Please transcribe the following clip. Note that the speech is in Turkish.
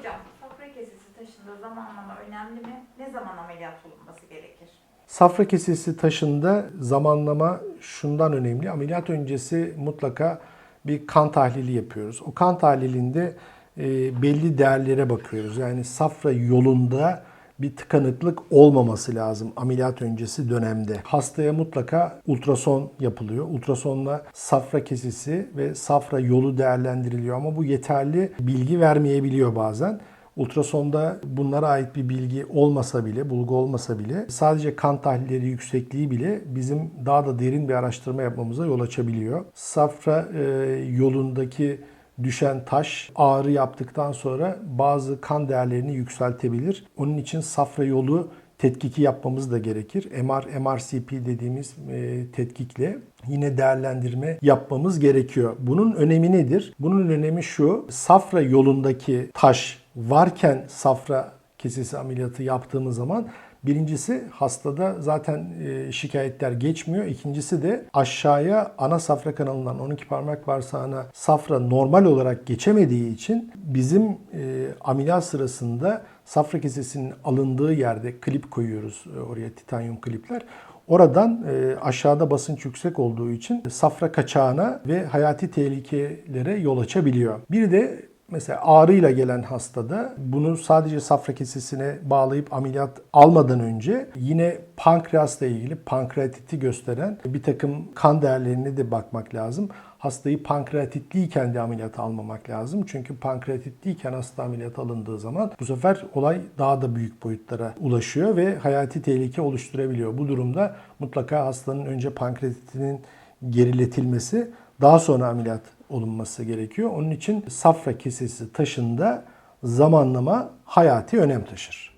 Hocam safra kesesi taşında zamanlama önemli mi? Ne zaman ameliyat olunması gerekir? Safra kesesi taşında zamanlama şundan önemli. Ameliyat öncesi mutlaka bir kan tahlili yapıyoruz. O kan tahlilinde e, belli değerlere bakıyoruz. Yani safra yolunda bir tıkanıklık olmaması lazım ameliyat öncesi dönemde. Hastaya mutlaka ultrason yapılıyor. Ultrasonla safra kesesi ve safra yolu değerlendiriliyor ama bu yeterli bilgi vermeyebiliyor bazen. Ultrasonda bunlara ait bir bilgi olmasa bile, bulgu olmasa bile sadece kan tahlilleri yüksekliği bile bizim daha da derin bir araştırma yapmamıza yol açabiliyor. Safra e, yolundaki düşen taş ağrı yaptıktan sonra bazı kan değerlerini yükseltebilir. Onun için safra yolu tetkiki yapmamız da gerekir. MR, MRCP dediğimiz e, tetkikle yine değerlendirme yapmamız gerekiyor. Bunun önemi nedir? Bunun önemi şu. Safra yolundaki taş varken safra kesesi ameliyatı yaptığımız zaman Birincisi hastada zaten e, şikayetler geçmiyor. İkincisi de aşağıya ana safra kanalından 12 parmak bağırsağına safra normal olarak geçemediği için bizim e, ameliyat sırasında safra kesesinin alındığı yerde klip koyuyoruz e, oraya titanyum klipler. Oradan aşağıda basınç yüksek olduğu için safra kaçağına ve hayati tehlikelere yol açabiliyor. Bir de Mesela ağrıyla gelen hastada bunu sadece safra kesesine bağlayıp ameliyat almadan önce yine pankreasla ilgili pankreatiti gösteren bir takım kan değerlerine de bakmak lazım. Hastayı pankreatitliyken de ameliyat almamak lazım. Çünkü pankreatitliyken hasta ameliyat alındığı zaman bu sefer olay daha da büyük boyutlara ulaşıyor ve hayati tehlike oluşturabiliyor. Bu durumda mutlaka hastanın önce pankreatitinin geriletilmesi daha sonra ameliyat olunması gerekiyor. Onun için safra kesesi taşında zamanlama hayati önem taşır.